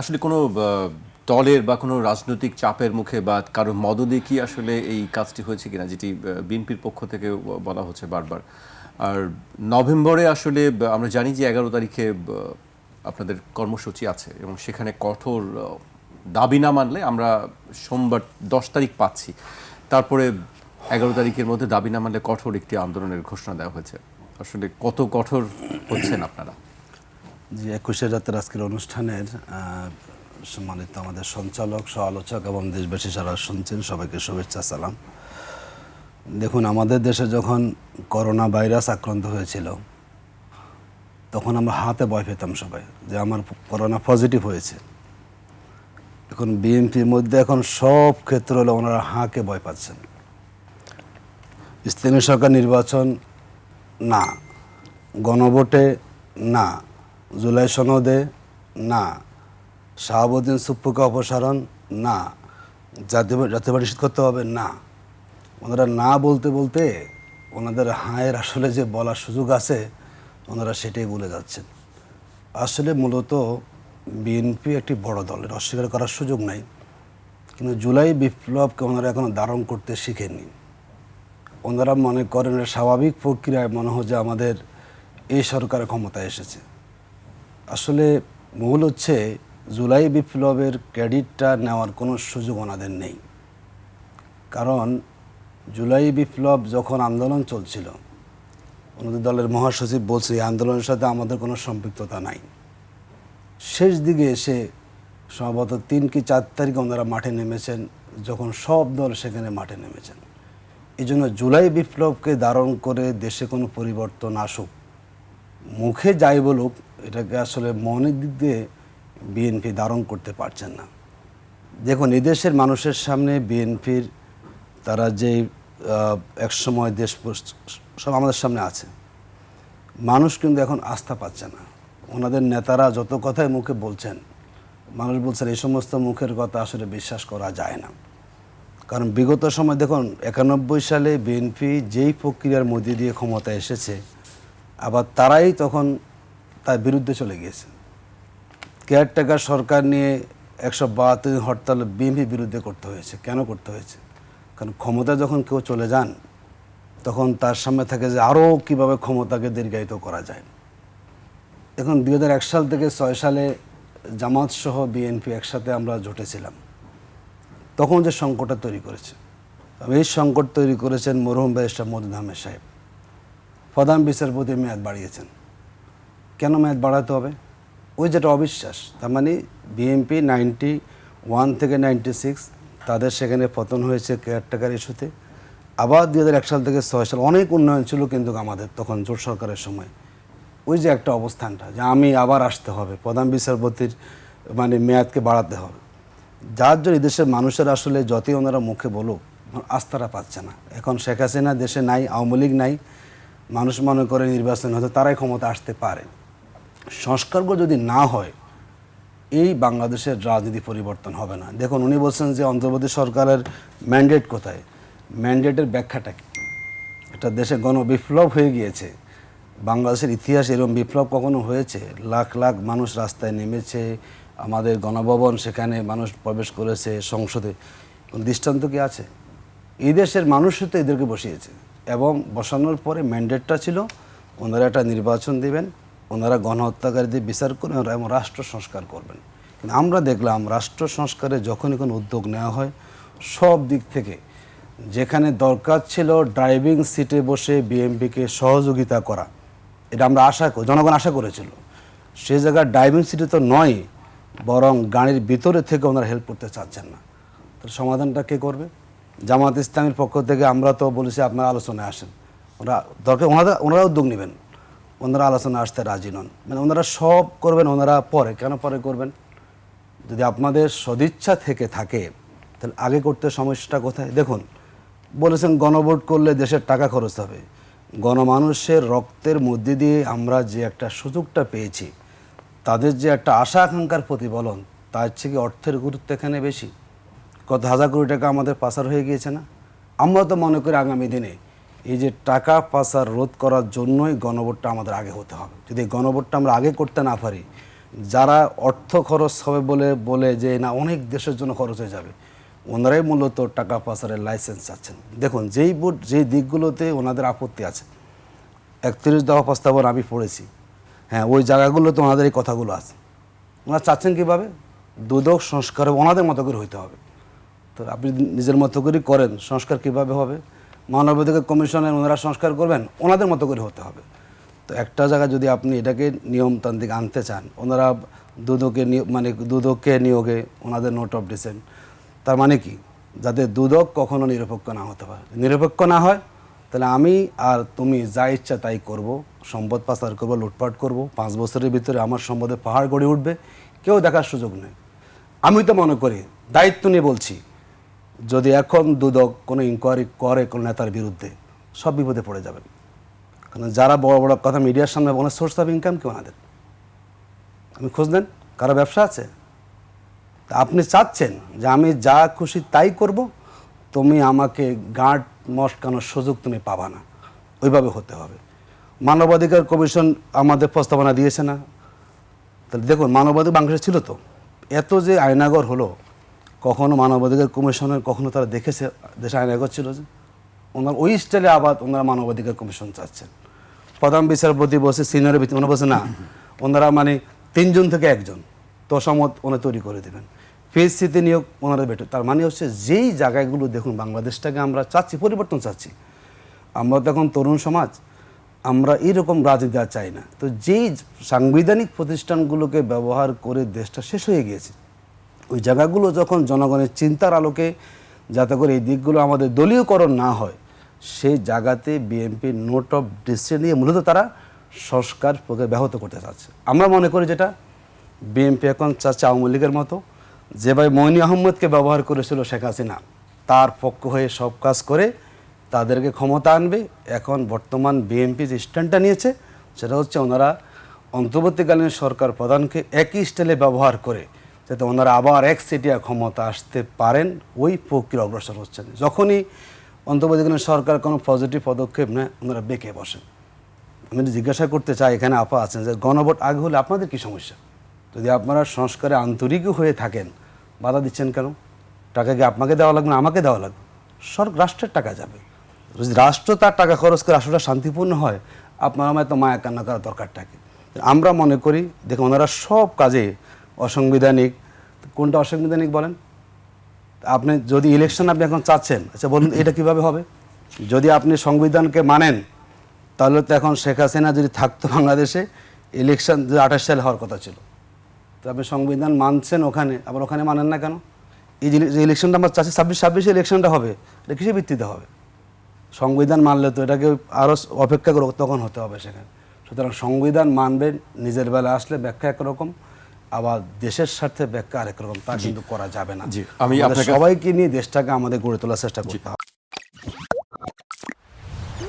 আসলে কোনো দলের বা কোনো রাজনৈতিক চাপের মুখে বা কারও মদদে কি আসলে এই কাজটি হয়েছে কিনা, যেটি বিএনপির পক্ষ থেকে বলা হচ্ছে বারবার? আর নভেম্বরে আসলে আমরা জানি যে এগারো তারিখে আপনাদের কর্মসূচি আছে এবং সেখানে কঠোর দাবি না মানলে আমরা সোমবার দশ তারিখ পাচ্ছি। তারপরে এগারো তারিখের মধ্যে দাবি না মানলে কঠোর একটি আন্দোলনের ঘোষণা দেওয়া হয়েছে। আসলে কত কঠোর হচ্ছেন আপনারা? যে একুশে রাতের আজকের অনুষ্ঠানের সম্মানিত আমাদের সঞ্চালক, সহ আলোচক এবং দেশবাসী যারা শুনছেন, সবাইকে শুভেচ্ছা, সালাম। দেখুন, আমাদের দেশে যখন করোনা ভাইরাস আক্রান্ত হয়েছিল, তখন আমরা হাতে ভয় পেতাম সবাই যে আমার করোনা পজিটিভ হয়েছে। এখন বিএনপির মধ্যে এখন সব ক্ষেত্র হলে ওনারা হাঁকে ভয় পাচ্ছেন। স্থানীয় সরকার নির্বাচন না, গণভোটে না জুলাই সনদে না। শাহাবুদ্দিন সুপ্পুকে অপসারণ? না। জাতীয় জাতীয় নিষেধ করতে হবে? না। ওনারা না বলতে বলতে ওনাদের হায়ের আসলে যে বলার সুযোগ আছে, ওনারা সেটাই বলে যাচ্ছেন। আসলে মূলত বিএনপি একটি বড় দলের, অস্বীকার করার সুযোগ নাই। কিন্তু জুলাই বিপ্লবকে ওনারা এখনও ধারণ করতে শিখেননি। ওনারা মনে করেন স্বাভাবিক প্রক্রিয়ায় মনে হয় যে আমাদের এই সরকারের ক্ষমতায় এসেছে। আসলে মূল হচ্ছে, জুলাই বিপ্লবের ক্রেডিটটা নেওয়ার কোনো সুযোগ ওনাদের নেই। কারণ জুলাই বিপ্লব যখন আন্দোলন চলছিল, ওনাদের দলের মহাসচিব বলছে আন্দোলনের সাথে আমাদের কোনো সম্পৃক্ততা নাই। শেষ দিকে এসে সম্ভবত তিন কি চার তারিখে ওনারা মাঠে নেমেছেন, যখন সব দল সেখানে মাঠে নেমেছেন। এই জন্য জুলাই বিপ্লবকে ধারণ করে দেশে কোনো পরিবর্তন আসুক, মুখে যাই বলুক এটাকে আসলে মনের দিক দিয়ে বিএনপি ধারণ করতে পারছেন না। দেখুন এদেশের মানুষের সামনে বিএনপির তারা যে একসময় দেশ সব আমাদের সামনে আছে। মানুষ কিন্তু এখন আস্থা পাচ্ছে না। ওনাদের নেতারা যত কথাই মুখে বলছেন, মানুষ বলছেন এই সমস্ত মুখের কথা আসলে বিশ্বাস করা যায় না। কারণ বিগত সময় দেখুন, একানব্বই সালে বিএনপি যেই প্রক্রিয়ার মধ্যে দিয়ে ক্ষমতা এসেছে, আবার তারাই তখন তার বিরুদ্ধে চলে গিয়েছে। কেয়ারটেকার সরকার নিয়ে একশো বাহাত্তর হরতাল বিএনপির বিরুদ্ধে করতে হয়েছে। কেন করতে হয়েছে? কারণ ক্ষমতা যখন কেউ চলে যান, তখন তার সামনে থাকে যে আরও কীভাবে ক্ষমতাকে দীর্ঘায়িত করা যায়। এখন দুই হাজার এক সাল থেকে ছয় সালে জামাত সহ বিএনপি একসাথে আমরা জোটেছিলাম। তখন যে সংকটটা তৈরি করেছে। এই সংকট তৈরি করেছেন মরহুম ব্যারিস্টার মদুদ আহমেদ সাহেব। প্রধান বিচারপতির মেয়াদ বাড়িয়েছেন। কেন মেয়াদ বাড়াতে হবে? ওই যেটা অবিশ্বাস, তার মানে বিএনপি নাইনটি ওয়ান থেকে নাইনটি সিক্স তাদের সেখানে পতন হয়েছে কেয়ারটেকার ইস্যুতে আবার দু হাজার এক সাল থেকে ছয় সাল অনেক উন্নয়ন ছিল কিন্তু আমাদের তখন জোট সরকারের সময়। ওই যে একটা অবস্থানটা, যে আমি আবার আসতে হবে, প্রধান বিচারপতির মানে মেয়াদকে বাড়াতে হবে। যার জন্য দেশের মানুষের আসলে যতই ওনারা মুখে বলুক, আস্থাটা পাচ্ছে না। এখন শেখ হাসিনা দেশে নাই, আওয়ামী লীগ নাই। মানুষ মনে করে নির্বাচন হয়তো তারাই ক্ষমতা আসতে পারে সংস্কারগুলো যদি না হয়, এই বাংলাদেশের রাজনীতি পরিবর্তন হবে না। দেখুন, উনি বলছেন যে অন্তর্বর্তী সরকারের ম্যান্ডেট কোথায়? ম্যান্ডেটের ব্যাখ্যাটা কি? এটা দেশে গণবিপ্লব হয়ে গিয়েছে। বাংলাদেশের ইতিহাস এরকম বিপ্লব কখনো হয়েছে? লাখ লাখ মানুষ রাস্তায় নেমেছে, আমাদের গণভবন সেখানে মানুষ প্রবেশ করেছে সংসদে। দৃষ্টান্ত কি আছে? এই দেশের মানুষই তো এদেরকে বসিয়েছে। এবং বসানোর পরে ম্যান্ডেটটা ছিল, ওনারা একটা নির্বাচন দিবেন ওনারা গণহত্যাকারীদের বিচার করবেন এবং রাষ্ট্র সংস্কার করবেন। কিন্তু আমরা দেখলাম রাষ্ট্র সংস্কারে যখনই কোনো উদ্যোগ নেওয়া হয়, সব দিক থেকে যেখানে দরকার ছিল ড্রাইভিং সিটে বসে বিএমপিকে সহযোগিতা করা, এটা আমরা আশা করি, জনগণ আশা করেছিল। সে জায়গায় ড্রাইভিং সিটে তো নয়, বরং গাড়ির ভিতরে থেকে ওনারা হেল্প করতে চাচ্ছেন না। তো সমাধানটা কে করবে? জামাত ইসলামের পক্ষ থেকে আমরা তো বলেছি, আপনারা আলোচনায় আসেন। ওরা দরকার, ওনারা ওনারা উদ্যোগ নেবেন। ওনারা আলোচনা আসতে রাজি নন। মানে ওনারা সব করবেন, ওনারা পরে, কেন পরে করবেন? যদি আপনাদের সদিচ্ছা থেকে থাকে, তাহলে আগে করতে সমস্যাটা কোথায়? দেখুন, বলেছেন গণভোট করলে দেশের টাকা খরচ হবে। গণমানুষের রক্তের মধ্যে দিয়ে আমরা যে একটা সুযোগটা পেয়েছি, তাদের যে একটা আশা আকাঙ্ক্ষার প্রতিফলন, তার থেকে অর্থের গুরুত্ব এখানে বেশি। কত হাজার কোটি টাকা আমাদের পাচার হয়ে গিয়েছে না? আমরা তো মনে করি আগামী দিনে এই যে টাকা পাচার রোধ করার জন্যই গণভোটটা আমাদের আগে হতে হবে। যদি গণভোটটা আমরা আগে করতে না পারি, যারা অর্থ খরচ হবে বলে বলে যে না, অনেক দেশের জন্য খরচ হয়ে যাবে, ওনারাই মূলত টাকা পাচারের লাইসেন্স চাচ্ছেন। দেখুন, যেই বোর্ড যেই দিকগুলোতে ওনাদের আপত্তি আছে, একত্রিশ দফা প্রস্তাবনা আমি পড়েছি হ্যাঁ ওই জায়গাগুলোতে ওনাদের এই কথাগুলো আছে। ওনারা চাচ্ছেন কীভাবে? দুদক সংস্কার ওনাদের মতো করে হইতে হবে। তো আপনি নিজের মতো করে করেন, সংস্কার কীভাবে হবে? মানবাধিকার কমিশনের ওনারা সংস্কার করবেন, ওনাদের মতো করে হতে হবে। তো একটা জায়গায় যদি আপনি এটাকে নিয়মতান্ত্রিক আনতে চান, ওনারা দুদকে মানে দুদককে নিয়োগে ওনাদের নোট অফ ডিসেন্ট। তার মানে কি? যাতে দুদক কখনো নিরপেক্ষ না হতে পারে। নিরপেক্ষ না হয়, তাহলে আমি আর তুমি যা ইচ্ছা তাই করব, সম্পদ পাচার করব, লুটপাট করব, পাঁচ বছরের ভিতরে আমার সম্পদে পাহাড় গড়ে উঠবে, কেউ দেখার সুযোগ নেই। আমি তো মনে করি, দায়িত্ব নিয়ে বলছি যদি এখন দুদক কোনো ইনকোয়ারি করে কোনো নেতার বিরুদ্ধে, সব বিপদে পড়ে যাবেন। কারণ যারা বড় বড় কথা মিডিয়ার সামনে বলে সোর্স অফ ইনকাম কি ওনাদের? আমি খোঁজ নেন, কারও ব্যবসা আছে? তা আপনি চাচ্ছেন যে আমি যা খুশি তাই করব, তুমি আমাকে গাঁট মস্কানোর সুযোগ তুমি পাবা না। ওইভাবে হতে হবে। মানবাধিকার কমিশন আমাদের প্রস্তাবনা দিয়েছে না। তাহলে দেখুন, মানবাধিকার বাংলাদেশে ছিল তো। এত যে আয়নাগর হলো কখনো মানবাধিকার কমিশনের, কখনো তারা দেখেছে, দেশে আয়নাগর ছিল যে ওনার ওই স্টাইলে আবার ওনারা মানবাধিকার কমিশন চাচ্ছেন। প্রধান বিচারপতি বসে সিনিয়রের ভিত্তি ওনারা বসে না, ওনারা মানে তিনজন থেকে একজন তোষামত ওনারা তৈরি করে দেবেন। পিএসসিতে নিয়োগ ওনারা বেটে তার মানে হচ্ছে যেই জায়গাগুলো দেখুন, বাংলাদেশটাকে আমরা চাচ্ছি, পরিবর্তন চাচ্ছি। আমরা তো এখন তরুণ সমাজ, আমরা এরকম রাজনীতি চাই না। তো যেই সাংবিধানিক প্রতিষ্ঠানগুলোকে ব্যবহার করে দেশটা শেষ হয়ে গিয়েছে ওই জায়গাগুলো যখন জনগণের চিন্তার আলোকে যাতে করে এই দিকগুলো আমাদের দলীয়করণ না হয়, সেই জায়গাতে বিএনপি নোট অফ ডিসিশন নিয়ে মূলত তারা সংস্কার প্রক্রিয়া ব্যাহত করতে চাচ্ছে। আমরা মনে করি যেটা, বিএনপি এখন চাচ্ছে আওয়ামী লীগের মতো যেভাবে মইনি আহম্মদকে ব্যবহার করেছিল শেখ হাসিনা, তার পক্ষ হয়ে সব কাজ করে তাদেরকে ক্ষমতা আনবে। এখন বর্তমান বিএনপি যে স্ট্যান্ডটা নিয়েছে, সেটা হচ্ছে ওনারা অন্তর্বর্তীকালীন সরকার প্রধানকে একই স্টাইলে ব্যবহার করে যাতে ওনারা আবার এক সিটিয়া ক্ষমতা আসতে পারেন, ওই প্রক্রিয়া অগ্রসর হচ্ছেন। যখনই অন্তর্বর্তীকালীন সরকার কোনো পজিটিভ পদক্ষেপ নেয়, ওনারা বেঁকে বসেন। আমি জিজ্ঞাসা করতে চাই, এখানে আপা আছেন যে গণভোট আগে হলে আপনাদের কি সমস্যা? যদি আপনারা সংস্কারে আন্তরিকও হয়ে থাকেন, বাধা দিচ্ছেন কেন? টাকা কি আপনাকে দেওয়া লাগবে না, আমাকে দেওয়া লাগবে? সর রাষ্ট্রের টাকা যাবে। যদি রাষ্ট্র তার টাকা খরচ করে রাষ্ট্রটা শান্তিপূর্ণ হয়, আপনার আমার তো মায়া কান্না করার দরকারটাকে আমরা মনে করি, দেখুন, ওনারা সব কাজে অসাংবিধানিক। কোনটা অসাংবিধানিক বলেন? আপনি যদি ইলেকশন আপনি এখন চাচ্ছেন আচ্ছা বলুন এটা কীভাবে হবে? যদি আপনি সংবিধানকে মানেন, তাহলে তো এখন শেখ হাসিনা যদি থাকতো বাংলাদেশে ইলেকশন যে আঠাশ সালে হওয়ার কথা ছিল। তো আপনি সংবিধান মানছেন ওখানে, আবার ওখানে মানেন না কেন? এই যে ইলেকশনটা আমার চাচ্ছি, ছাব্বিশ, ছাব্বিশে ইলেকশনটা হবে, এটা কিসের ভিত্তিতে হবে? সংবিধান মানলে তো এটাকে আরও অপেক্ষা করে তখন হতে হবে সেখানে। সুতরাং সংবিধান মানবেন, নিজের বেলা আসলে ব্যাখ্যা একরকম। আবার দেশের স্বার্থে ব্যাখ্যা আরেক রকম তা কিন্তু করা যাবে না। আমি সবাইকে নিয়ে দেশটাকে আমাদের গড়ে তোলার চেষ্টা করতে হবে।